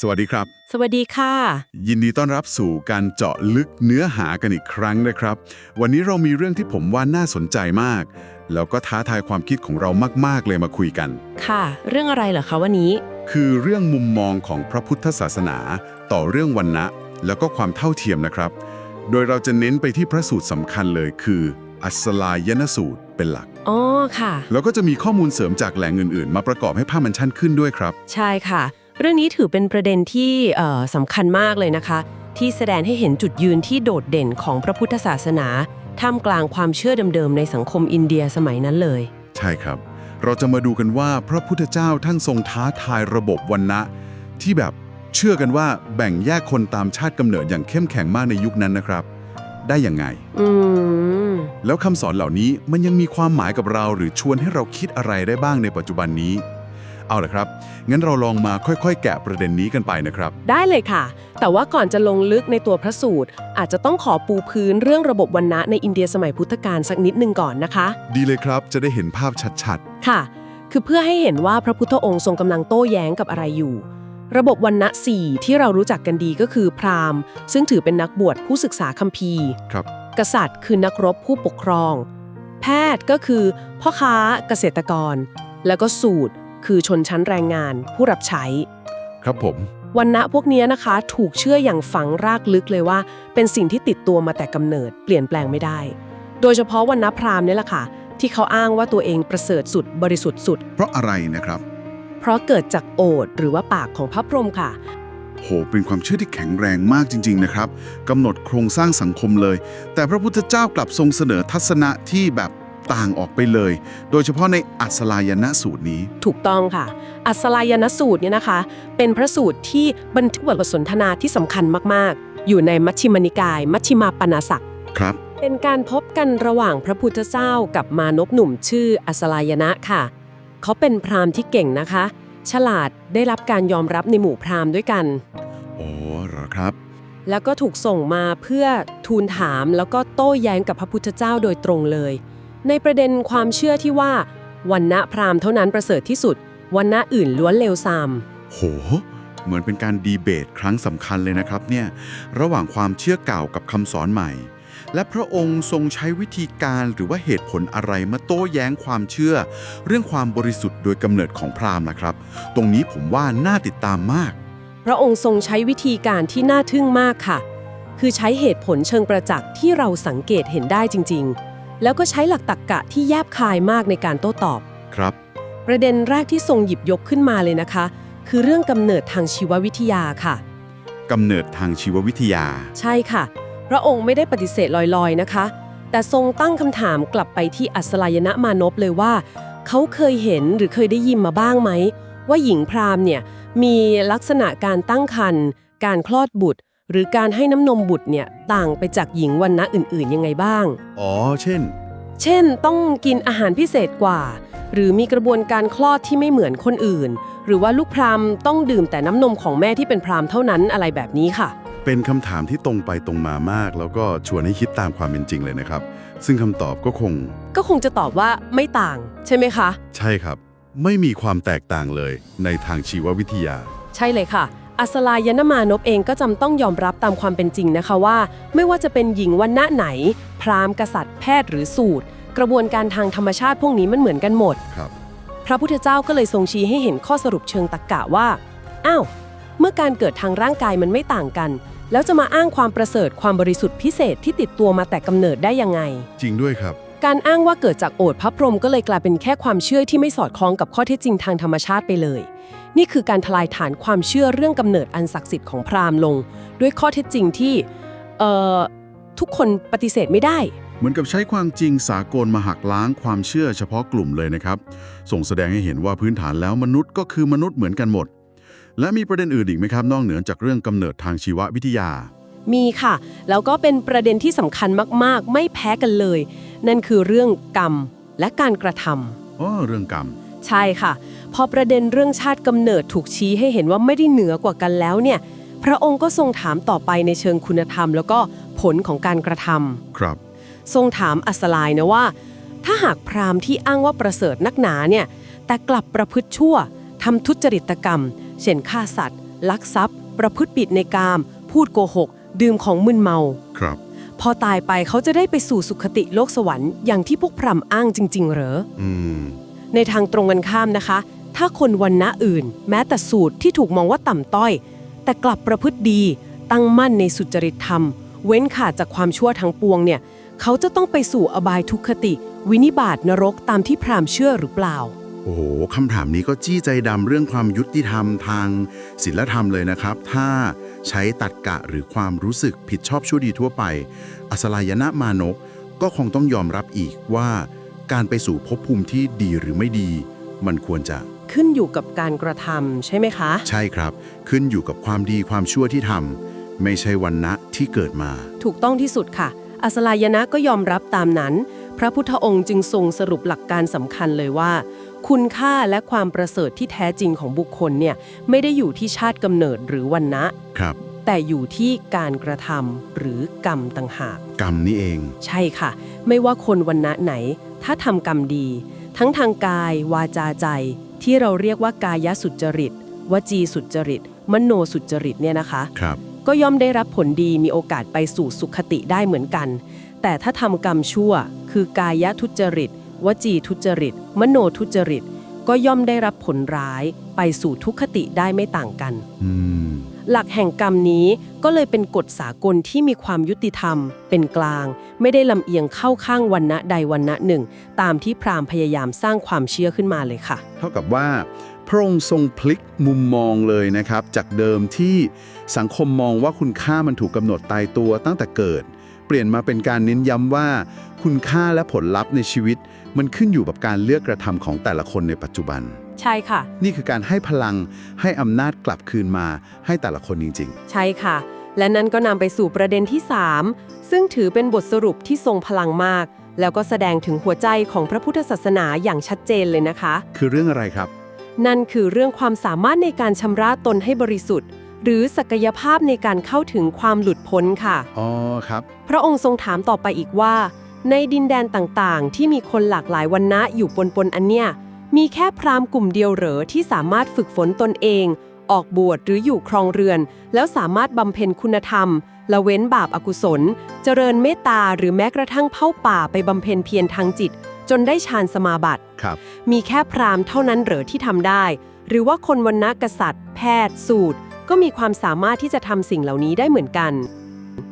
สวัสดีครับ สวัสดีค่ะ ยินดีต้อนรับสู่การเจาะลึกเนื้อหากันอีกครั้งนะครับ วันนี้เรามีเรื่องที่ผมว่าน่าสนใจมาก แล้วก็ท้าทายความคิดของเรามาก ๆ เลยมาคุยกัน ค่ะ เรื่องอะไรเหรอคะวันนี้ คือเรื่องมุมมองของพระพุทธศาสนา ต่อเรื่องวันนะแล้วก็ความเท่าเทียมนะครับ โดยเราจะเน้นไปที่พระสูตรสำคัญเลยคือ อัสลายนสูตรเป็นหลักอ๋อค่ะ แล้วก็จะมีข้อมูลเสริมจากแหล่งอื่น ๆ มาประกอบให้ภาพมันชันขึ้นด้วยครับ ใช่ค่ะ เรื่องนี้ถือเป็นประเด็นที่เอ่อสำคัญมากเลยนะคะ ที่แสดงให้เห็นจุดยืนที่โดดเด่นของพระพุทธศาสนาท่ามกลางความเชื่อเดิมๆในสังคมอินเดียสมัยนั้นเลย ใช่ครับ เราจะมาดูกันว่าพระพุทธเจ้าท่านทรงท้าทายระบบวันนะที่แบบเชื่อกันว่าแบ่งแยกคนตามชาติกำเนิดอย่างเข้มแข็งมากในยุคนั้นนะครับ ได้ยังไงอืมแล้วคำสอนเหล่านี้มันยังมีความหมายกับเราหรือชวนให้เราคิดอะไรได้บ้างในปัจจุบันนี้ เอาละครับ งั้นเราลองมาค่อยๆ แกะประเด็นนี้กันไปนะครับ ได้เลยค่ะ แต่ว่าก่อนจะลงลึกในตัวพระสูตร อาจจะต้องขอปูพื้นเรื่องระบบวันนะในอินเดียสมัยพุทธกาลสักนิดหนึงก่อนนะคะ ดีเลยครับ จะได้เห็นภาพชัดค่ะ คือเพื่อให้เห็นว่าพระพุทธองค์ทรงกำลังโต้แย้งกับอะไรอยู่ ระบบวันณะสี่ที่เรารู้จักกันดีก็คือพราหมณ์ ซึ่งถือเป็นนักบวชผู้ศึกษาคัมภีร์ ๆ ครับ กษัตริย์คือนักรบผู้ปกครอง แพทย์ก็คือพ่อค้าเกษตรกร แล้วก็สูตร คือชนชั้นแรงงาน ผู้รับใช้ ครับผม วันณะพวกนี้นะคะ ถูกเชื่ออย่างฝังรากลึกเลยว่า เป็นสิ่งที่ติดตัวมาแต่กำเนิด เปลี่ยนแปลงไม่ได้ โดยเฉพาะวันณะพราหมณ์เนี่ยแหละค่ะ ที่เขาอ้างว่าตัวเองประเสริฐสุดบริสุทธิ์สุด เพราะอะไรนะครับ เพราะเกิดจากโอษฐ์หรือว่าปากของพระพรหมค่ะโห เป็นความเชื่อที่แข็งแรงมากจริง ๆ นะครับกำหนดโครงสร้างสังคมเลย แต่พระพุทธเจ้ากลับทรงเสนอทัศนะที่แบบ ต่างออกไปเลย โดยเฉพาะในอัศลายนะสูตรนี้ ถูกต้องค่ะ อัสลายนสูตรเนี่ยนะคะ เป็นพระสูตรที่บันทึกบทสนทนาที่สำคัญมากๆ อยู่ในมัชฌิมนิกาย มัชฌิมาปนาสักครับ เป็นการพบกันระหว่างพระพุทธเจ้ากับมานพหนุ่มชื่ออัสลายนะค่ะ เขาเป็นพราหมณ์ที่เก่งนะคะ ฉลาดได้รับการยอมรับในหมู่พราหมณ์ด้วยกัน โอ้เหรอครับ แล้วก็ถูกส่งมาเพื่อทูลถามแล้วก็โต้แย้งกับพระพุทธเจ้าโดยตรงเลย ในประเด็นความเชื่อที่ว่าวันณะพราหมณ์เท่านั้นประเสริฐที่สุดวันณะอื่นล้วนเลวทราม โห เหมือนเป็นการดีเบตครั้งสำคัญเลยนะครับเนี่ย ระหว่างความเชื่อเก่ากับคำสอนใหม่ และพระองค์ทรงใช้วิธีการหรือว่าเหตุผลอะไรมาโต้แย้งความเชื่อ เรื่องความบริสุทธิ์โดยกำเนิดของพราหมณ์นะครับ ตรงนี้ผมว่าน่าติดตามมาก พระองค์ทรงใช้วิธีการที่น่าทึ่งมากค่ะ คือใช้เหตุผลเชิงประจักษ์ที่เราสังเกตเห็นได้จริง ๆ แล้วก็ใช้หลักตรรกะที่แยบคายมากในการโต้ตอบ ครับ ประเด็นแรกที่ทรงหยิบยกขึ้นมาเลยนะคะ คือเรื่องกำเนิดทางชีววิทยาค่ะ กำเนิดทางชีววิทยา ใช่ค่ะ พระองค์ไม่ได้ปฏิเสธลอยๆนะคะ แต่ทรงตั้งคำถามกลับไปที่อัศลายนะมานพเลยว่า เขาเคยเห็นหรือเคยได้ยินมาบ้างไหม ว่าหญิงพราหมณ์เนี่ยมีลักษณะการตั้งครรภ์การคลอดบุตร หรือการให้น้ำนมบุตรเนี่ยต่างไปจากหญิงวันนะอื่นๆยังไงบ้าง อ๋อ เช่น เช่น ต้องกินอาหารพิเศษกว่า หรือมีกระบวนการคลอดที่ไม่เหมือนคนอื่น หรือว่าลูกพราหมณ์ต้องดื่มแต่น้ำนมของแม่ที่เป็นพราหมณ์เท่านั้นอะไรแบบนี้ค่ะ เป็นคำถามที่ตรงไปตรงมามาก แล้วก็ชวนให้คิดตามความเป็นจริงเลยนะครับ ซึ่งคำตอบก็คง ก็คงจะตอบว่าไม่ต่าง ใช่ไหมคะ ใช่ครับ ไม่มีความแตกต่างเลยในทางชีววิทยา ใช่เลยค่ะ อัสลายนมานพเองก็จำต้องยอมรับตามความเป็นจริงนะคะว่า ไม่ว่าจะเป็นหญิงวันณะไหน พราหมณ์กษัตริย์แพทย์หรือสูตร กระบวนการทางธรรมชาติพวกนี้มันเหมือนกันหมด ครับ พระพุทธเจ้าก็เลยทรงชี้ให้เห็นข้อสรุปเชิงตรรกกะว่า อ้าว เมื่อการเกิดทางร่างกายมันไม่ต่างกัน แล้วจะมาอ้างความประเสริฐความบริสุทธิ์พิเศษที่ติดตัวมาแต่กำเนิดได้ยังไง จริงด้วยครับ การอ้างว่าเกิดจากโอษฐ์พระพรหมก็เลยกลายเป็นแค่ความเชื่อที่ไม่สอดคล้องกับข้อเท็จจริงทางธรรมชาติไปเลย นี่คือการทลายฐานความเชื่อเรื่องกำเนิดอันศักดิ์สิทธิ์ของพราหมณ์ลง ด้วยข้อเท็จจริงที่เอ่อทุกคนปฏิเสธไม่ได้ เหมือนกับใช้ความจริงสากลมาหักล้างความเชื่อเฉพาะกลุ่มเลยนะครับ ส่งแสดงให้เห็นว่าพื้นฐานแล้วมนุษย์ก็คือมนุษย์เหมือนกันหมด และมีประเด็นอื่นอีกไหมครับ นอกเหนือจากเรื่องกำเนิดทางชีววิทยา มีค่ะ แล้วก็เป็นประเด็นที่สำคัญมากๆ ไม่แพ้กันเลย นั่นคือเรื่องกรรมและการกระทำอ๋อเรื่องกรรม ใช่ค่ะ พอประเด็นเรื่องชาติกำเนิดถูกชี้ให้เห็นว่าไม่ได้เหนือกว่ากันแล้วเนี่ย พระองค์ก็ทรงถามต่อไปในเชิงคุณธรรม แล้วก็ผลของการกระทำครับ ทรงถามอัสลายนะว่า ถ้าหากพราหมณ์ที่อ้างว่าประเสริฐนักหนาเนี่ย แต่กลับประพฤติชั่วทำทุจริตกรรม เช่นฆ่าสัตว์ ลักทรัพย์ ประพฤติผิดในกาม พูดโกหก ดื่มของมึนเมา ครับ พอตายไปเขาจะได้ไปสู่สุคติโลกสวรรค์อย่างที่พวกพรหมอ้างจริง ๆ เหรอ อืม ในทางตรงกันข้ามนะคะ ถ้าคนวันณะอื่น แม้แต่สูตรที่ถูกมองว่าต่ำต้อย แต่กลับประพฤติดี ตั้งมั่นในสุจริตธรรม เว้นขาดจากความชั่วทั้งปวงเนี่ย เขาจะต้องไปสู่อบายทุกขติ วินิบาตนรกตามที่พราหมณ์เชื่อหรือเปล่า โอ้โหคำถามนี้ก็จี้ใจดำเรื่องความยุติธรรมทางศีลธรรมเลยนะครับ ถ้าใช้ตัดกะหรือความรู้สึกผิดชอบชั่วดีทั่วไป อสลายนะมานกก็คงต้องยอมรับอีกว่า การไปสู่ภพภูมิที่ดีหรือไม่ดี มันควรจะ ขึ้นอยู่กับการกระทำใช่ไหมคะ ใช่ครับ ขึ้นอยู่กับความดีความชั่วที่ทำไม่ใช่วันณะที่เกิดมา ถูกต้องที่สุดค่ะ อัสลายนะก็ยอมรับตามนั้น พระพุทธองค์จึงทรงสรุปหลักการสำคัญเลยว่า คุณค่าและความประเสริฐที่แท้จริงของบุคคลเนี่ยไม่ได้อยู่ที่ชาติกำเนิดหรือวันนะครับ แต่อยู่ที่การกระทำหรือกรรมต่างหาก กรรมนี่เอง ใช่ค่ะ ไม่ว่าคนวันณะไหน ถ้าทำกรรมดี ทั้งทางกายวาจาใจ ที่เราเรียกว่ากายสุจริต วจีสุจริต มโนสุจริตเนี่ยนะคะ ครับ ก็ย่อมได้รับผลดีมีโอกาสไปสู่สุขติได้เหมือนกัน แต่ถ้าทำกรรมชั่ว คือกายทุจริต วจีทุจริต มโนทุจริต ก็ย่อมได้รับผลร้ายไปสู่ทุกขติได้ไม่ต่างกัน อืม หลักแห่งกรรมนี้ก็เลยเป็นกฎสากลที่มีความยุติธรรม เป็นกลาง ไม่ได้ลำเอียงเข้าข้างวันณะใดวันณะหนึ่ง ตามที่พราหมณ์พยายามสร้างความเชื่อขึ้นมาเลยค่ะ เท่ากับว่า พระองค์ทรงพลิกมุมมองเลยนะครับ จากเดิมที่สังคมมองว่าคุณค่ามันถูกกำหนดตายตัวตั้งแต่เกิด เปลี่ยนมาเป็นการเน้นย้ำว่า คุณค่าและผลลัพธ์ในชีวิต มันขึ้นอยู่กับการเลือกกระทำของแต่ละคนในปัจจุบัน ใช่ค่ะ นี่คือการให้พลังให้อำนาจกลับคืนมาให้แต่ละคนจริง ใช่ค่ะ และนั่นก็นำไปสู่ประเด็นที่ 3 ซึ่งถือเป็นบทสรุปที่ทรงพลังมาก แล้วก็แสดงถึงหัวใจของพระพุทธศาสนาอย่างชัดเจนเลยนะคะ ๆ คือเรื่องอะไรครับ นั่นคือเรื่องความสามารถในการชำระตนให้บริสุทธิ์ หรือศักยภาพในการเข้าถึงความหลุดพ้นค่ะ อ๋อครับ พระองค์ทรงถามต่อไปอีกว่า ในดินแดนต่างๆ ที่มีคนหลากหลายวันนะอยู่ปนๆอันเนี้ย มีแค่พราหมณ์กลุ่มเดียวเหรอที่สามารถฝึกฝนตนเอง ออกบวชหรืออยู่ครองเรือน แล้วสามารถบำเพ็ญคุณธรรม ละเว้นบาปอากุศล เจริญเมตตาหรือแม้กระทั่งเข้าป่าไปบำเพ็ญเพียรทางจิต จนได้ฌานสมาบัติครับ มีแค่พราหมณ์เท่านั้นเหรอที่ทำได้ หรือว่าคนวันณะกษัตริย์ แพทย์ สูตร ก็มีความสามารถที่จะทำสิ่งเหล่านี้ได้เหมือนกัน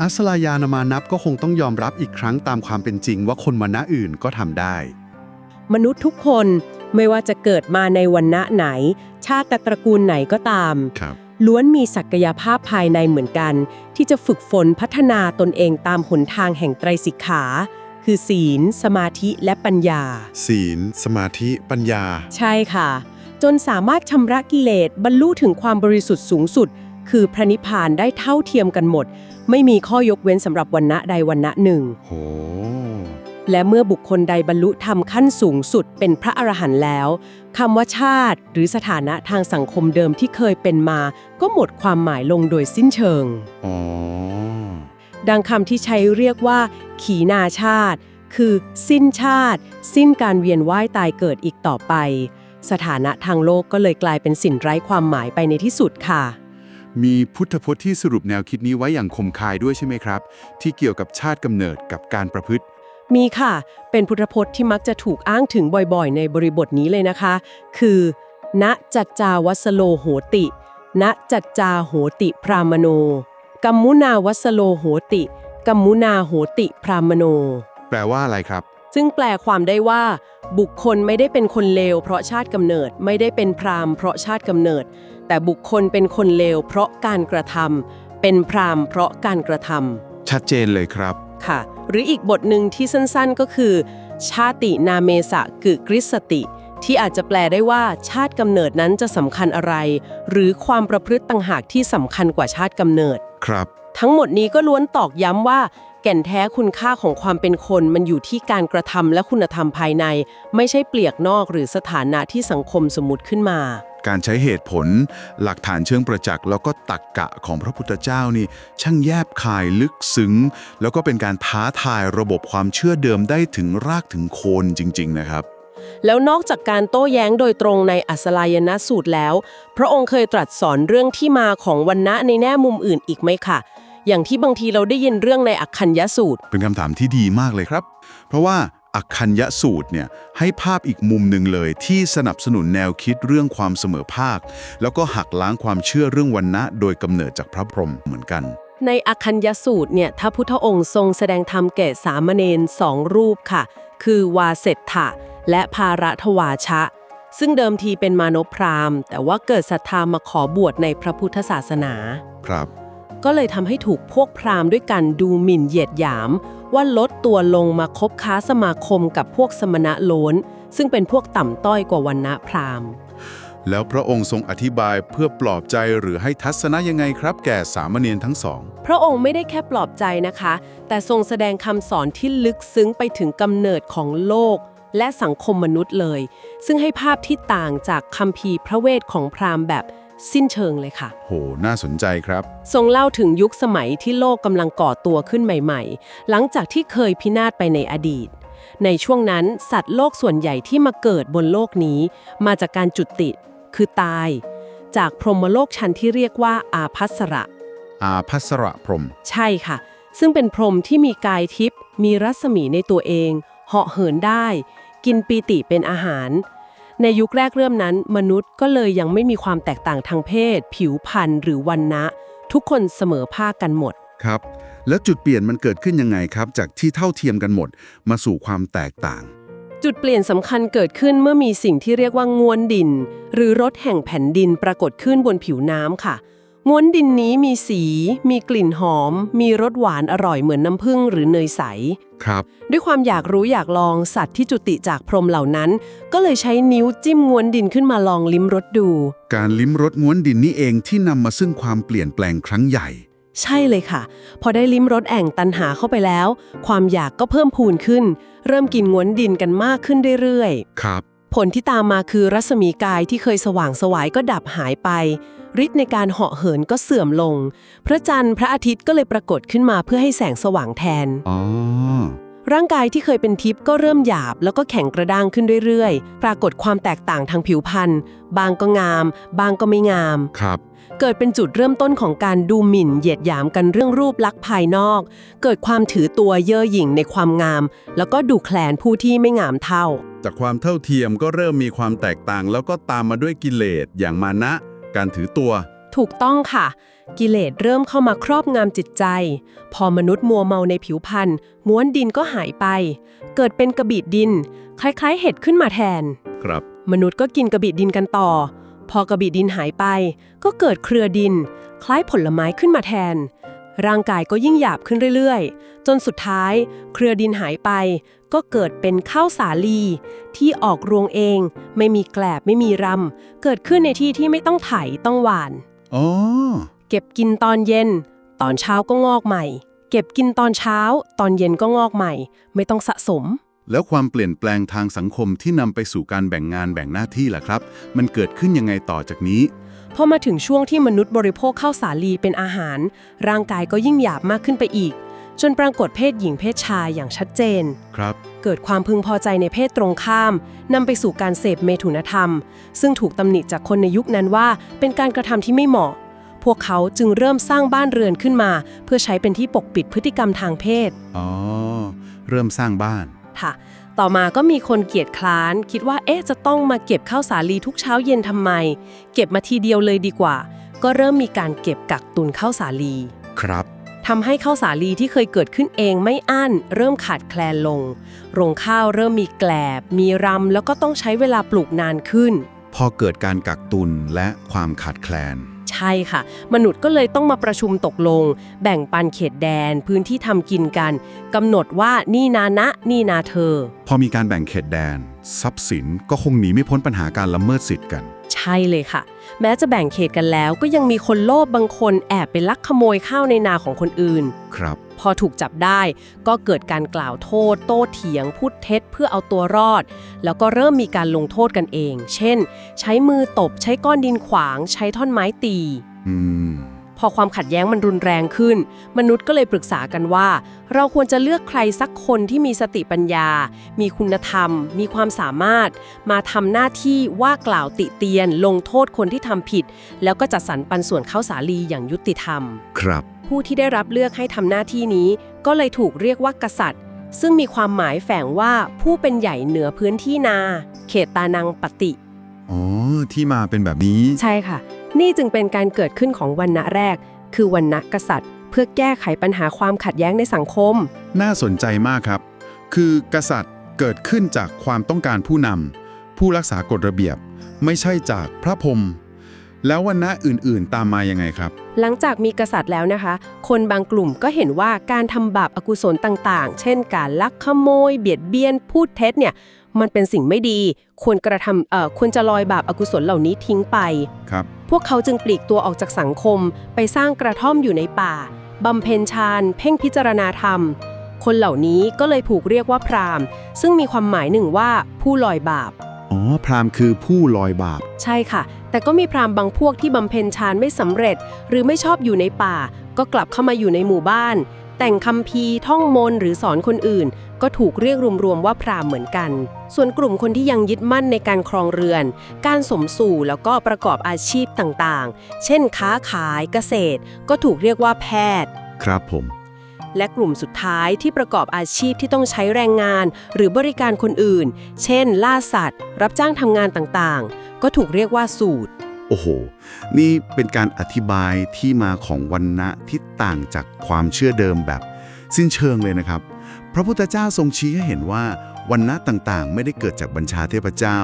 อัสลายานามานับก็คงต้องยอมรับอีกครั้งตามความเป็นจริงว่าคนวันณะอื่นก็ทำได้ มนุษย์ทุกคน ไม่ว่าจะเกิดมาในวันณะไหน ชาติตระกูลไหนก็ตาม ครับ ล้วนมีศักยภาพภายในเหมือนกัน ที่จะฝึกฝนพัฒนาตนเองตามหนทางแห่งไตรสิกขา คือศีล สมาธิและปัญญา ศีล สมาธิ ปัญญา ใช่ค่ะ จนสามารถชำระกิเลสบรรลุถึงความบริสุทธิ์สูงสุด คือพระนิพพานได้เท่าเทียมกันหมด ไม่มีข้อยกเว้นสำหรับวันณะใดวันณะหนึ่ง โห และเมื่อบุคคลใดบรรลุธรรมขั้นสูงสุดเป็นพระอรหันต์แล้วคำว่าชาติ หรือสถานะทางสังคมเดิมที่เคยเป็นมา ก็หมดความหมายลงโดยสิ้นเชิงอ๋อดังคำที่ใช้เรียกว่า ขีนาชาติ คือ สิ้นชาติ สิ้นการเวียนว่ายตายเกิดอีกต่อไป สถานะทางโลกก็เลยกลายเป็นสิ่งไร้ความหมายไปในที่สุดค่ะมีพุทธพจน์ที่สรุปแนวคิดนี้ไว้อย่างคมคายด้วยใช่ไหมครับ ที่เกี่ยวกับชาติกำเนิดกับการประพฤติ มีค่ะ เป็นพุทธพจน์ที่มักจะถูกอ้างถึงบ่อยๆ ในบริบทนี้เลยนะคะ คือ ณ จัจจาวัสโลโหติ ณ จัจจาโหติ พรามโน กัมมุนาวัสโลโหติ กัมมุนาโหติ พรามโน แปลว่าอะไรครับ ซึ่งแปลความได้ว่า บุคคลไม่ได้เป็นคนเลวเพราะชาติกำเนิด ไม่ได้เป็นพราหมณ์เพราะชาติกำเนิด แต่บุคคลเป็นคนเลวเพราะการกระทำเป็นพราหมณ์เพราะการกระทำชัดเจนเลยครับ ค่ะ หรืออีกบทหนึ่งที่สั้นๆก็คือ ชาตินาเมสะกึกริสติ ที่อาจจะแปลได้ว่าชาติกำเนิดนั้นจะสำคัญอะไร หรือความประพฤติต่างหากที่สำคัญกว่าชาติกำเนิด ครับ ทั้งหมดนี้ก็ล้วนตอกย้ำว่า แก่นแท้คุณค่าของความเป็นคนมันอยู่ที่การกระทำและคุณธรรมภายใน ไม่ใช่เปลียกนอกหรือสถานะที่สังคมสมมติขึ้นมา การใช้เหตุผล หลักฐานเชิงประจักษ์แล้วก็ตักกะของพระพุทธเจ้านี่ ช่างแยบคายลึกซึ้ง แล้วก็เป็นการท้าทายระบบความเชื่อเดิมได้ถึงรากถึงโคนจริง ๆ นะครับแล้วนอกจากการโต้แย้งโดยตรงในอัสลายนะสูตรแล้ว พระองค์เคยตรัสสอนเรื่องที่มาของวันนะในแง่มุมอื่นอีกไหมคะ อย่างที่บางทีเราได้ยินเรื่องในอักขัญญสูตร เป็นคำถามที่ดีมากเลยครับ เพราะว่าอักคัญยสูตรเนี่ยให้ภาพอีกมุมหนึ่งเลย ที่สนับสนุนแนวคิดเรื่องความเสมอภาค แล้วก็หักล้างความเชื่อเรื่องวันนะโดยกำเนิดจากพระพรหมเหมือนกันในอักขัญญสูตรเนี่ยถ้าพุทธองค์ทรงแสดงธรรมแก่สามเณรสองรูปค่ะ คือวาเสตถะและภาระทวาชะ ซึ่งเดิมทีเป็นมานพพราหมณ์ แต่ว่าเกิดศรัทธามาขอบวชในพระพุทธศาสนา ครับ ก็เลยทำให้ถูกพวกพราหมณ์ด้วยกันดูหมิ่นเหยียดหยาม ว่าลดตัวลงมาคบค้าสมาคมกับพวกสมณะโลนซึ่งเป็นพวกต่ำต้อยกว่าวันณะพราหมณ์ แล้วพระองค์ทรงอธิบายเพื่อปลอบใจหรือให้ทัศนะยังไงครับ แก่สามเณรทั้งสอง พระองค์ไม่ได้แค่ปลอบใจนะคะ แต่ทรงแสดงคำสอนที่ลึกซึ้งไปถึงกำเนิดของโลก และสังคมมนุษย์เลย ซึ่งให้ภาพที่ต่างจากคัมภีร์พระเวทของพราหมณ์แบบ สิ้นเชิงเลยค่ะ โห น่าสนใจครับ ทรงเล่าถึงยุคสมัยที่โลกกำลังก่อตัวขึ้นใหม่ๆ หลังจากที่เคยพินาศไปในอดีต ในช่วงนั้นสัตว์โลกส่วนใหญ่ที่มาเกิดบนโลกนี้ มาจากการจุติ คือตาย จากพรหมโลกชั้นที่เรียกว่าอาภัสระ อาภัสระพรหม ใช่ค่ะ ซึ่งเป็นพรหมที่มีกายทิพย์ มีรัศมีในตัวเอง เหาะเหินได้ กินปีติเป็นอาหาร ในยุคแรกเริ่มนั้น มนุษย์ก็เลยยังไม่มีความแตกต่างทางเพศ ผิวพรรณหรือวันนะ ทุกคนเสมอภาคกันหมด ครับ แล้วจุดเปลี่ยนมันเกิดขึ้นยังไงครับ จากที่เท่าเทียมกันหมด มาสู่ความแตกต่าง จุดเปลี่ยนสำคัญเกิดขึ้นเมื่อมีสิ่งที่เรียกว่างวนดิน หรือรถแห่งแผ่นดินปรากฏขึ้นบนผิวน้ำค่ะ งวนดินนี้มีสี มีกลิ่นหอม มีรสหวานอร่อยเหมือนน้ำผึ้งหรือเนยใส ครับ ด้วยความอยากรู้อยากลองสัตว์ที่จุติจากพรหมเหล่านั้น ก็เลยใช้นิ้วจิ้มงวนดินขึ้นมาลองลิ้มรสดู การลิ้มรสง้วนดินนี่เองที่นำมาซึ่งความเปลี่ยนแปลงครั้งใหญ่ ใช่เลยค่ะ พอได้ลิ้มรสแอ่งตันหาเข้าไปแล้ว ความอยากก็เพิ่มพูนขึ้น เริ่มกินงวนดินกันมากขึ้นเรื่อยๆ ครับ ผลที่ตามมาคือรัศมีกายที่เคยสว่างไสวายก็ดับหายไป ฤทธิ์ในการเหาะเหินก็เสื่อมลง พระจันทร์พระอาทิตย์ก็เลยปรากฏขึ้นมาเพื่อให้แสงสว่างแทน อ๋อ ร่างกายที่เคยเป็นทิพย์ก็เริ่มหยาบแล้วก็แข็งกระด้างขึ้นเรื่อยๆ ปรากฏความแตกต่างทางผิวพรรณบางก็งาม บางก็ไม่งาม ครับ เกิดเป็นจุดเริ่มต้นของการดูหมิ่นเหยียดหยามกันเรื่องรูปลักษณ์ภายนอก เกิดความถือตัวเย่อหยิ่งในความงาม แล้วก็ดูแคลนผู้ที่ไม่งามเท่า จากความเท่าเทียมก็เริ่มมีความแตกต่างแล้วก็ตามมาด้วยกิเลสอย่างมานะ การถือตัว ถูกต้องค่ะ กิเลสเริ่มเข้ามาครอบงำจิตใจ พอมนุษย์มัวเมาในผิวพันธุ์ม้วนดินก็หายไป เกิดเป็นกระบีดดิน คล้ายๆ เห็ดขึ้นมาแทน ครับ มนุษย์ก็กินกระบีดดินกันต่อ พอกระบีดดินหายไป ก็เกิดเครือดิน คล้ายผลไม้ขึ้นมาแทน ร่างกายก็ยิ่งหยาบขึ้นเรื่อยๆ จนสุดท้าย เครือดินหายไป ก็เกิดเป็นข้าวสาลี ที่ออกรวงเอง ไม่มีแกลบไม่มีรำ เกิดขึ้นในที่ที่ไม่ต้องไถต้องหว่านอ๋อเก็บกินตอนเย็น ตอนเช้าก็งอกใหม่ เก็บกินตอนเช้า ตอนเย็นก็งอกใหม่ ไม่ต้องสะสม แล้วความเปลี่ยนแปลงทางสังคมที่นำไปสู่การแบ่งงานแบ่งหน้าที่ล่ะครับ มันเกิดขึ้นยังไงต่อจากนี้ พอมาถึงช่วงที่มนุษย์บริโภคข้าวสาลีเป็นอาหาร ร่างกายก็ยิ่งหยาบมากขึ้นไปอีก จนปรากฏเพศหญิงเพศชายอย่างชัดเจน ครับ เกิดความพึงพอใจในเพศตรงข้ามนำไปสู่การเสพเมถุนธรรม ซึ่งถูกตำหนิจากคนในยุคนั้นว่า เป็นการกระทำที่ไม่เหมาะ พวกเขาจึงเริ่มสร้างบ้านเรือนขึ้นมา เพื่อใช้เป็นที่ปกปิดพฤติกรรมทางเพศ อ๋อ เริ่มสร้างบ้าน ค่ะ ต่อมาก็มีคนเกียจคร้าน คิดว่าเอ๊ะจะต้องมาเก็บข้าวสาลีทุกเช้าเย็นทำไม เก็บมาทีเดียวเลยดีกว่า ก็เริ่มมีการเก็บกักตุนข้าวสาลี ครับ ทำให้ข้าวสาลีที่เคยเกิดขึ้นเองไม่อั้น เริ่มขาดแคลนลง โรงข้าวเริ่มมีแกลบ มีรำแล้วก็ต้องใช้เวลาปลูกนานขึ้น พอเกิดการกักตุนและความขาดแคลน ใช่ค่ะ มนุษย์ก็เลยต้องมาประชุมตกลง แบ่งปันเขตแดน พื้นที่ทำกินกันกำหนดว่านี่นานะ นี่นาเธอ พอมีการแบ่งเขตแดน ทรัพย์สินก็คงหนีไม่พ้นปัญหาการละเมิดสิทธิ์กัน ใช่เลยค่ะ แม้จะแบ่งเขตกันแล้วก็ยังมีคนโลภบางคนแอบไปลักขโมยข้าวในนาของคนอื่น ครับ พอถูกจับได้ ก็เกิดการกล่าวโทษ โต้เถียง พูดเท็จเพื่อเอาตัวรอด แล้วก็เริ่มมีการลงโทษกันเอง เช่น ใช้มือตบ ใช้ก้อนดินขวาง ใช้ท่อนไม้ตีอืมพพอความขัดแย้งมันรุนแรงขึ้น มนุษย์ก็เลยปรึกษากันว่า เราควรจะเลือกใครสักคนที่มีสติปัญญา มีคุณธรรม มีความสามารถ มาทำหน้าที่ว่ากล่าวติเตียน ลงโทษคนที่ทำผิด แล้วก็จัดสรรปันส่วนเข้าสาลีอย่างยุติธรรม ครับ ผู้ที่ได้รับเลือกให้ทำหน้าที่นี้ ก็เลยถูกเรียกว่ากษัตริย์ ซึ่งมีความหมายแฝงว่าผู้เป็นใหญ่เหนือพื้นที่นา เขตตานังปติอ๋อ ที่มาเป็นแบบนี้ ใช่ค่ะ นี่จึงเป็นการเกิดขึ้นของวันณะแรก คือวันณะกษัตริย์ เพื่อแก้ไขปัญหาความขัดแย้งในสังคม น่าสนใจมากครับ คือกษัตริย์เกิดขึ้นจากความต้องการผู้นำผู้รักษากฎระเบียบ ไม่ใช่จากพระพรหม แล้ววันณะอื่นๆ ตามมายังไงครับ หลังจากมีกษัตริย์แล้วนะคะ คนบางกลุ่มก็เห็นว่าการทำบาปอกุศลต่างๆ เช่น การลักขโมย เบียดเบียน พูดเท็จเนี่ย มันเป็นสิ่งไม่ดี ควรกระทำเอ่อควรจะลอยบาปอกุศลเหล่านี้ทิ้งไป ครับ พวกเขาจึงปลีกตัวออกจากสังคม ไปสร้างกระท่อมอยู่ในป่าบำเพ็ญฌานเพ่งพิจารณาธรรม คนเหล่านี้ก็เลยถูกเรียกว่าพราหมณ์ ซึ่งมีความหมายหนึ่งว่าผู้ลอยบาป อ๋อ พราหมณ์คือผู้ลอยบาป ใช่ค่ะ แต่ก็มีพราหมณ์บางพวกที่บำเพ็ญฌานไม่สำเร็จ หรือไม่ชอบอยู่ในป่า ก็กลับเข้ามาอยู่ในหมู่บ้าน แต่งคำพีท่องมนหรือสอนคนอื่น ก็ถูกเรียกรวมๆว่าพราหมณ์เหมือนกัน ส่วนกลุ่มคนที่ยังยึดมั่นในการครองเรือน การสมสู่แล้วก็ประกอบอาชีพต่างๆ เช่นค้าขายเกษตร ก็ถูกเรียกว่าแพทย์ ครับผม และกลุ่มสุดท้ายที่ประกอบอาชีพที่ต้องใช้แรงงาน หรือบริการคนอื่น เช่น ล่าสัตว์ รับจ้างทำงานต่างๆ ก็ถูกเรียกว่าสูตร โอ้โห นี่เป็นการอธิบายที่มาของวันณะที่ต่างจากความเชื่อเดิมแบบ สิ้นเชิงเลยนะครับ พระพุทธเจ้าทรงชี้ให้เห็นว่าวันณะต่างๆ ไม่ได้เกิดจากบัญชาเทพเจ้า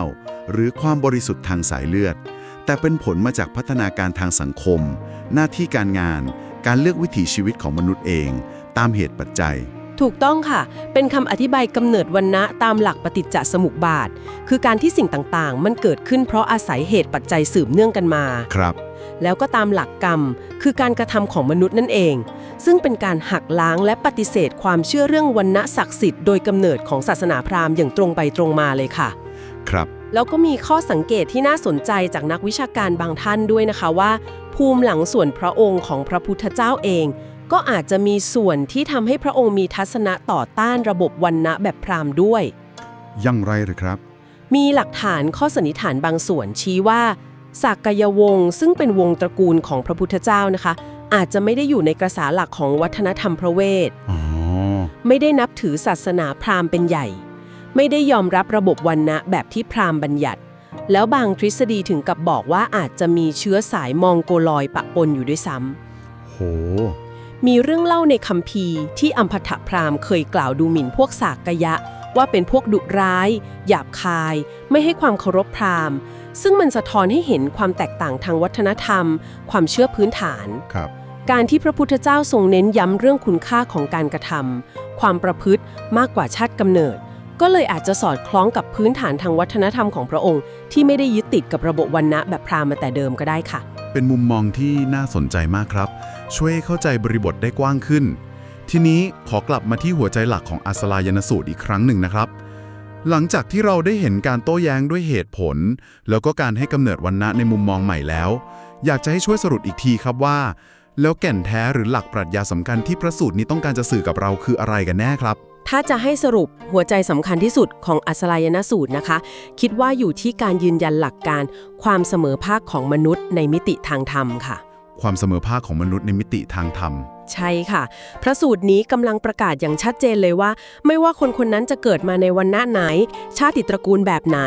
หรือความบริสุทธิ์ทางสายเลือด แต่เป็นผลมาจากพัฒนาการทางสังคม หน้าที่การงาน การเลือกวิถีชีวิตของมนุษย์เอง ตามเหตุปัจจัย ถูกต้องค่ะ เป็นคำอธิบายกำเนิดวันนะตามหลักปฏิจจสมุปบาท คือการที่สิ่งต่างๆ มันเกิดขึ้นเพราะอาศัยเหตุปัจจัยสืบเนื่องกันมา ครับ แล้วก็ตามหลักกรรม คือการกระทำของมนุษย์นั่นเอง ซึ่งเป็นการหักล้างและปฏิเสธความเชื่อเรื่องวันณะศักดิ์สิทธิ์โดยกำเนิดของศาสนาพราหมณ์อย่างตรงไปตรงมาเลยค่ะ ครับ แล้วก็มีข้อสังเกตที่น่าสนใจจากนักวิชาการบางท่านด้วยนะคะว่า ภูมิหลังส่วนพระองค์ของพระพุทธเจ้าเอง ก็อาจจะมีส่วนที่ทำให้พระองค์มีทัศนะต่อต้านระบบวันณะแบบพราหมณ์ด้วยยังไรหรือครับ มีหลักฐานข้อสันนิษฐานบางส่วนชี้ว่าสักกยวงศ์ซึ่งเป็นวงตระกูลของพระพุทธเจ้านะคะ อาจจะไม่ได้อยู่ในกระแสหลักของวัฒนธรรมพระเวทอ๋อไม่ได้นับถือศาสนาพราหมณ์เป็นใหญ่ ไม่ได้ยอมรับระบบวันณะแบบที่พราหมณ์บัญญัติ แล้วบางทฤษฎีถึงกับบอกว่าอาจจะมีเชื้อสายมองโกลอยปะปนอยู่ด้วยซ้ำโห มีเรื่องเล่าในคัมภีร์ที่อัมพทพราหมณ์เคยกล่าวดูหมิ่นพวกสากยะ ว่าเป็นพวกดุร้าย หยาบคาย ไม่ให้ความเคารพพราหมณ์ ซึ่งมันสะท้อนให้เห็นความแตกต่างทางวัฒนธรรม ความเชื่อพื้นฐานครับการที่พระพุทธเจ้าทรงเน้นย้ำเรื่องคุณค่าของการกระทำความประพฤติมากกว่าชาติกำเนิด ก็เลยอาจจะสอดคล้องกับพื้นฐานทางวัฒนธรรมของพระองค์ ที่ไม่ได้ยึดติดกับระบบวันณะแบบพราหมณ์มาแต่เดิมก็ได้ค่ะ เป็นมุมมองที่น่าสนใจมากครับ ช่วยเข้าใจบริบทได้กว้างขึ้น ทีนี้ขอกลับมาที่หัวใจหลักของอัสลายนสูตรอีกครั้งหนึ่งนะครับ หลังจากที่เราได้เห็นการโต้แย้งด้วยเหตุผล แล้วก็การให้กำเนิดวันณะในมุมมองใหม่แล้ว อยากจะให้ช่วยสรุปอีกทีครับว่า แล้วแก่นแท้หรือหลักปรัชญาสำคัญที่พระสูตรนี้ต้องการจะสื่อกับเราคืออะไรกันแน่ครับถ้าจะให้สรุปหัวใจสำคัญที่สุดของอัสลายนสูตรนะคะ คิดว่าอยู่ที่การยืนยันหลักการ ความเสมอภาคของมนุษย์ในมิติทางธรรมค่ะ ความเสมอภาคของมนุษย์ในมิติทางธรรม ใช่ค่ะ พระสูตรนี้กำลังประกาศอย่างชัดเจนเลยว่า ไม่ว่าคนคนนั้นจะเกิดมาในวันณะไหน ชาติตระกูลแบบไหน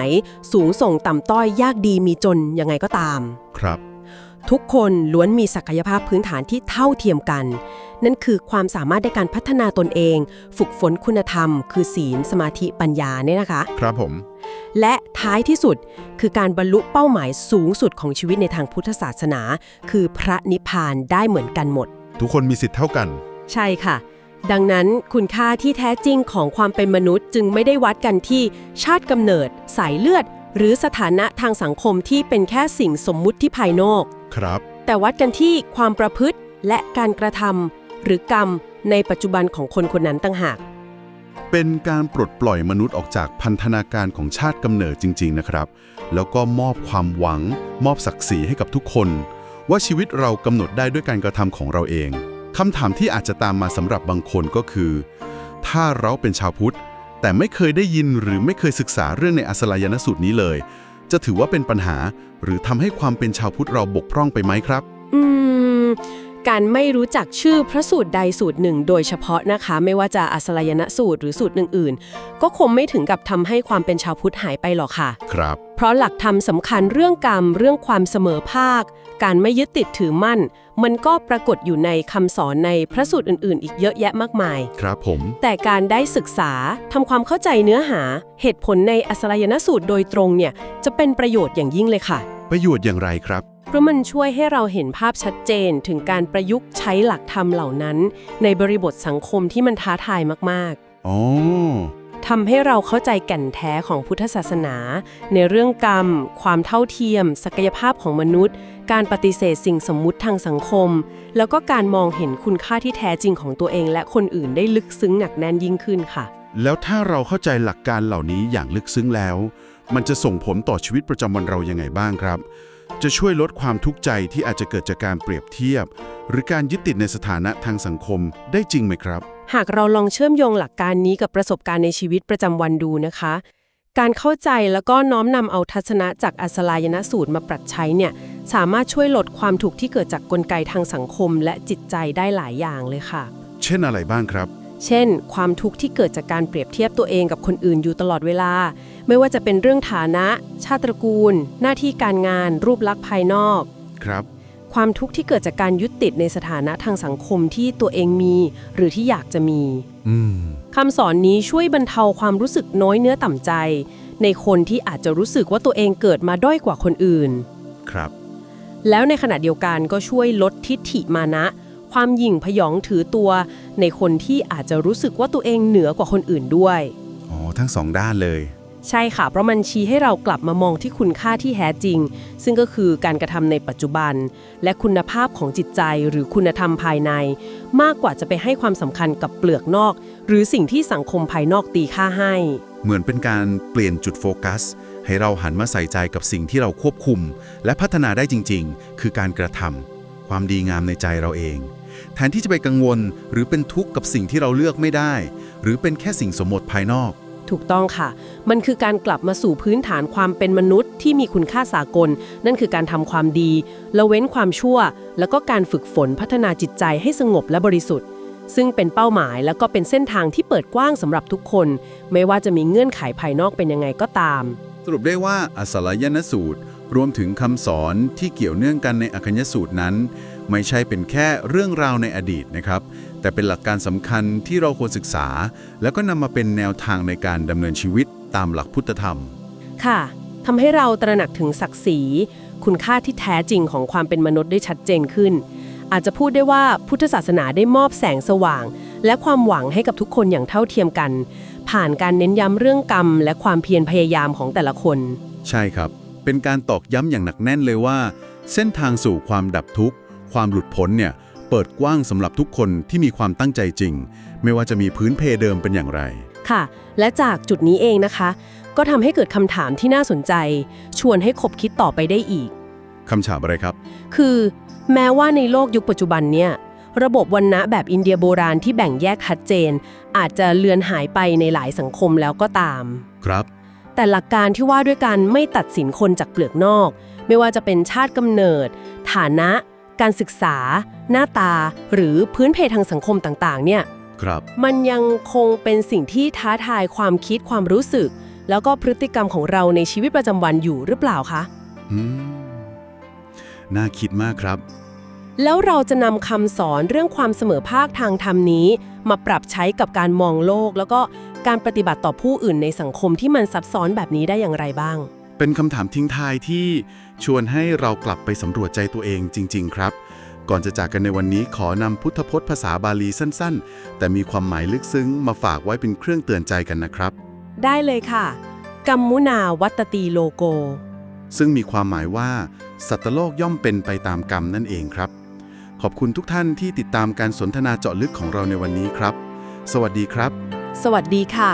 สูงส่งต่ำต้อยยากดีมีจนยังไงก็ตาม ครับ ทุกคนล้วนมีศักยภาพพื้นฐานที่เท่าเทียมกัน นั่นคือความสามารถในการพัฒนาตนเอง ฝึกฝนคุณธรรม คือศีล สมาธิปัญญาเนี่ยนะคะ ครับผม และท้ายที่สุดคือการบรรลุเป้าหมายสูงสุดของชีวิตในทางพุทธศาสนา คือพระนิพพานได้เหมือนกันหมด ทุกคนมีสิทธิ์เท่ากัน ใช่ค่ะ ดังนั้นคุณค่าที่แท้จริงของความเป็นมนุษย์จึงไม่ได้วัดกันที่ชาติกำเนิด สายเลือด หรือสถานะทางสังคมที่เป็นแค่สิ่งสมมุติที่ภายนอก ครับ แต่วัดกันที่ความประพฤติและการกระทำหรือกรรมในปัจจุบันของคนคนนั้นต่างหาก เป็นการปลดปล่อยมนุษย์ออกจากพันธนาการของชาติกำเนิดจริง ๆ นะครับ แล้วก็มอบความหวัง มอบศักดิ์ศรีให้กับทุกคนโว่าชีวิตเรากำหนดได้ด้วยการกระทำของเราเองคำถามที่อาจจะตามมาสำหรับบางคนก็คือ ถ้าเราเป็นชาวพุทธ แต่ไม่เคยได้ยินหรือไม่เคยศึกษาเรื่องในอัสลายนสูตรนี้เลย จะถือว่าเป็นปัญหา หรือทำให้ความเป็นชาวพุทธเราบกพร่องไปไหมครับ อืม การไม่รู้จักชื่อพระสูตรใดสูตรหนึ่ง โดยเฉพาะนะคะ ไม่ว่าจะอัสลายนสูตรหรือสูตรอื่นๆ ก็คงไม่ถึงกับทำให้ความเป็นชาวพุทธหายไปหรอกค่ะ ครับ เพราะหลักธรรมสำคัญเรื่องกรรม เรื่องความเสมอภาค การไม่ยึดติดถือมั่น มันก็ปรากฏอยู่ในคำสอนในพระสูตรอื่นๆ อีกเยอะแยะมากมาย ครับผม แต่การได้ศึกษาทำความเข้าใจเนื้อหา เหตุผลในอัสลายนสูตรโดยตรงเนี่ยจะเป็นประโยชน์อย่างยิ่งเลยค่ะ ประโยชน์อย่างไรครับ เพราะมันช่วยให้เราเห็นภาพชัดเจนถึงการประยุกต์ใช้หลักธรรมเหล่านั้น ในบริบทสังคมที่มันท้าทายมากอ๋อๆทำให้เราเข้าใจแก่นแท้ของพุทธศาสนา ในเรื่องกรรม ความเท่าเทียม ศักยภาพของมนุษย์ การปฏิเสธสิ่งสมมุติทางสังคม แล้วก็การมองเห็นคุณค่าที่แท้จริงของตัวเอง และคนอื่นได้ลึกซึ้งหนักแน่นยิ่งขึ้นค่ะ แล้วถ้าเราเข้าใจหลักการเหล่านี้อย่างลึกซึ้งแล้ว มันจะส่งผลต่อชีวิตประจำวันเรายังไงบ้างครับ จะช่วยลดความทุกข์ใจที่อาจจะเกิดจากการเปรียบเทียบ หรือการยึดติดในสถานะทางสังคมได้จริงไหมครับ หากเราลองเชื่อมโยงหลักการนี้กับประสบการณ์ในชีวิตประจำวันดูนะคะ การเข้าใจแล้วก็น้อมนำเอาทัศนะจากอัสลายนสูตรมาปรับใช้เนี่ยสามารถช่วยลดความทุกข์ที่เกิดจากกลไกทางสังคม และจิตใจได้หลายอย่างเลยค่ะ เช่นอะไรบ้างครับ เช่น ความทุกข์ที่เกิดจากการเปรียบเทียบตัวเองกับคนอื่นอยู่ตลอดเวลา ไม่ว่าจะเป็นเรื่องฐานะ ชาติตระกูล หน้าที่การงาน รูปลักษณ์ภายนอก ครับ ความทุกข์ที่เกิดจากการยึดติดในสถานะทางสังคมที่ตัวเองมี หรือที่อยากจะมีอืมคำสอนนี้ช่วยบรรเทาความรู้สึกน้อยเนื้อต่ำใจ ในคนที่อาจจะรู้สึกว่าตัวเองเกิดมาด้อยกว่าคนอื่น ครับ แล้วในขณะเดียวกันก็ช่วยลดทิฐิมานะ ความหยิ่งพยองถือตัว ในคนที่อาจจะรู้สึกว่าตัวเองเหนือกว่าคนอื่นด้วย อ๋อ ทั้งสองด้านเลย ใช่ค่ะ เพราะมันชี้ให้เรากลับมามองที่คุณค่าที่แท้จริง ซึ่งก็คือการกระทำในปัจจุบัน และคุณภาพของจิตใจหรือคุณธรรมภายใน มากกว่าจะไปให้ความสำคัญกับเปลือกนอก หรือสิ่งที่สังคมภายนอกตีค่าให้ เหมือนเป็นการเปลี่ยนจุดโฟกัส ให้เราหันมาใส่ใจกับสิ่งที่เราควบคุม และพัฒนาได้จริง ๆ คือการกระทำความดีงามในใจเราเองแทนที่จะไปกังวล หรือเป็นทุกข์กับสิ่งที่เราเลือกไม่ได้ หรือเป็นแค่สิ่งสมมติภายนอก ถูกต้องค่ะ มันคือการกลับมาสู่พื้นฐานความเป็นมนุษย์ที่มีคุณค่าสากล นั่นคือการทำความดีละเว้นความชั่ว แล้วก็การฝึกฝนพัฒนาจิตใจให้สงบและบริสุทธิ์ ซึ่งเป็นเป้าหมายแล้วก็เป็นเส้นทางที่เปิดกว้างสำหรับทุกคน ไม่ว่าจะมีเงื่อนไขภายนอกเป็นยังไงก็ตาม สรุปได้ว่าอัสลายนสูตร รวมถึงคำสอนที่เกี่ยวเนื่องกันในอคัญญสูตรนั้น ไม่ใช่เป็นแค่เรื่องราวในอดีตนะครับ แต่เป็นหลักการสำคัญที่เราควรศึกษา แล้วก็นำมาเป็นแนวทางในการดำเนินชีวิตตามหลักพุทธธรรม ค่ะทำให้เราตระหนักถึงศักดิ์ศรี คุณค่าที่แท้จริงของความเป็นมนุษย์ได้ชัดเจนขึ้น อาจจะพูดได้ว่าพุทธศาสนาได้มอบแสงสว่าง และความหวังให้กับทุกคนอย่างเท่าเทียมกัน ผ่านการเน้นย้ำเรื่องกรรม และความเพียรพยายามของแต่ละคน ใช่ครับ เป็นการตอกย้ำอย่างหนักแน่นเลยว่า เส้นทางสู่ความดับทุกข์ ความหลุดพ้นเนี่ยเปิดกว้างสำหรับทุกคนที่มีความตั้งใจจริง ไม่ว่าจะมีพื้นเพเดิมเป็นอย่างไร ค่ะ และจากจุดนี้เองนะคะ ก็ทำให้เกิดคำถามที่น่าสนใจ ชวนให้คบคิดต่อไปได้อีกคำถามอะไรครับ คือ แม้ว่าในโลกยุคปัจจุบันเนี่ยระบบวันณะแบบอินเดียโบราณที่แบ่งแยกชัดเจน อาจจะเลือนหายไปในหลายสังคมแล้วก็ตาม ครับ แต่หลักการที่ว่าด้วยการไม่ตัดสินคนจากเปลือกนอก ไม่ว่าจะเป็นชาติกำเนิด ฐานะ การศึกษา หน้าตา หรือพื้นเพทางสังคมต่างๆ เนี่ยครับมันยังคงเป็นสิ่งที่ท้าทายความคิดความรู้สึก แล้วก็พฤติกรรมของเราในชีวิตประจำวันอยู่หรือเปล่าคะ อืมน่าคิดมากครับ แล้วเราจะนำคำสอนเรื่องความเสมอภาคทางธรรมนี้ มาปรับใช้กับการมองโลก แล้วก็การปฏิบัติต่อผู้อื่นในสังคมที่มันซับซ้อนแบบนี้ได้อย่างไรบ้าง เป็นคำถามทิ้งท้ายที่ชวนให้เรากลับไปสำรวจใจตัวเองจริง ๆ ครับ ก่อนจะจากกันในวันนี้ขอนำพุทธพจน์ภาษาบาลีสั้นๆ แต่มีความหมายลึกซึ้งมาฝากไว้เป็นเครื่องเตือนใจกันนะครับ ได้เลยค่ะ กัมมุนาวัตตีโลโก ซึ่งมีความหมายว่า สัตว์โลกย่อมเป็นไปตามกรรมนั่นเองครับ ขอบคุณทุกท่านที่ติดตามการสนทนาเจาะลึกของเราในวันนี้ครับ สวัสดีครับ สวัสดีค่ะ